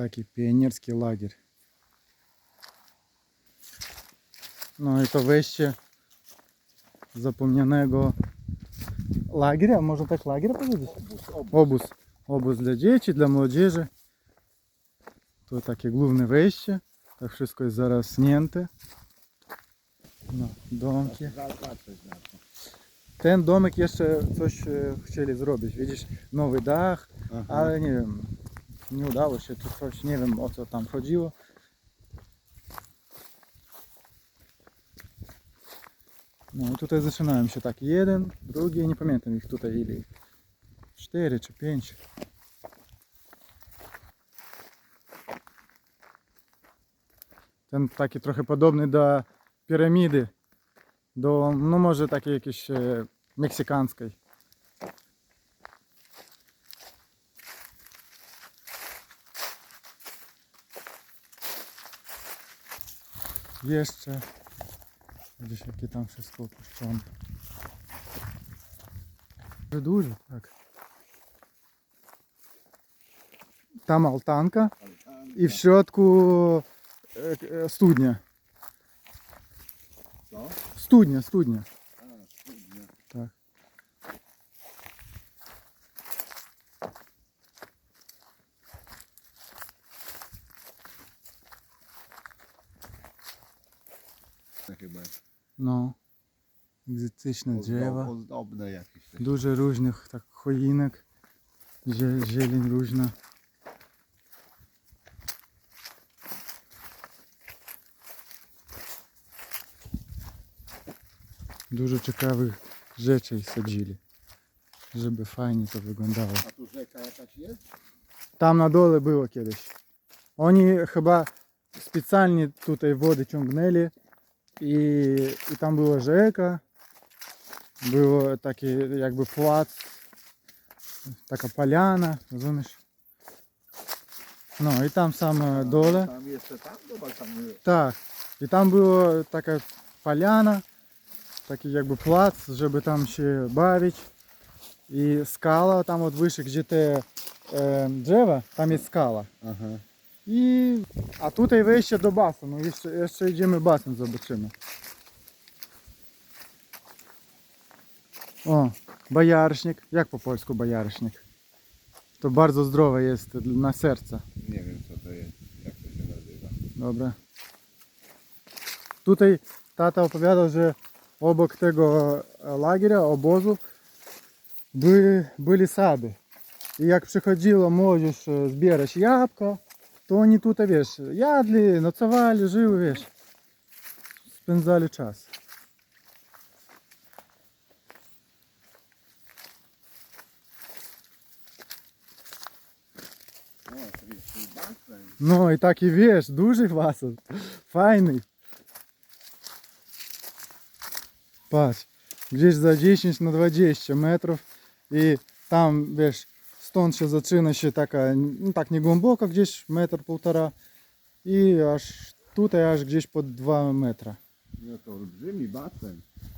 так и пионерский лагерь. Ну это вещи запомненного лагеря, можно так лагеря powiedzieć? обус, обус Обуз для детей, для молодежи. То такі главные вещи. Так wszystko jest zarośnięte. No, domki. Ten тен домик еще chcieli zrobić, widzisz, nowy dach, Aha. ale nie не nie udało się czy coś, nie wiem o co tam chodziło. No i tutaj zaczynałem się tak, jeden, drugi, nie pamiętam ich tutaj ile. Cztery czy pięć. Ten taki trochę podobny do piramidy. Do, no może takiej jakiejś e, meksykańskiej. Jeszcze gdzieś jakie tam wszystko opuszczone. Duży, tak. Tam altanka i w środku e, e, studnia. Co? Studnia, studnia. Tak. Chyba No. Egzotyczne drzewa. Ozdobne jakieś. Dużo różnych tak choinek. Zie, zieleń różna. Dużo ciekawych rzeczy sadzili. Żeby fajnie to wyglądało. A tu rzeka jakaś jest? Tam na dole było kiedyś. Oni chyba specjalnie tutaj wody ciągnęli і і там було ЖЕКа, було такий якби плац, така поляна, розумієш? Ну і там саме а, доля. Там є ще там дома, там є. Так. І там була така поляна, такий якби плац, щоб там ще бавить. І скала, там от вище, де те э, е, эм, дерево, там є скала. Ага. I... A tutaj wejście do basenu. No, jeszcze, jeszcze idziemy basen, zobaczymy. O, bajarsznik. Jak po polsku bajarsznik? To bardzo zdrowe jest na serce. Nie wiem co to jest, jak to się nazywa. Dobra. Tutaj tata opowiadał, że obok tego lagera, obozu byli, byli sady. I jak przychodziła młodzież e, zbierać jabłka, то они тут, а веш, ядли, нацавали, жили, веш. Спензали час. Ну и так и віж, дуже класно, Файний. Паш, Десь за 10 на 20 метрів и там віж, stąd się zaczyna się taka, no tak nie głęboko, gdzieś metr, półtora i aż tutaj aż gdzieś pod 2 metra. No to olbrzymi basen.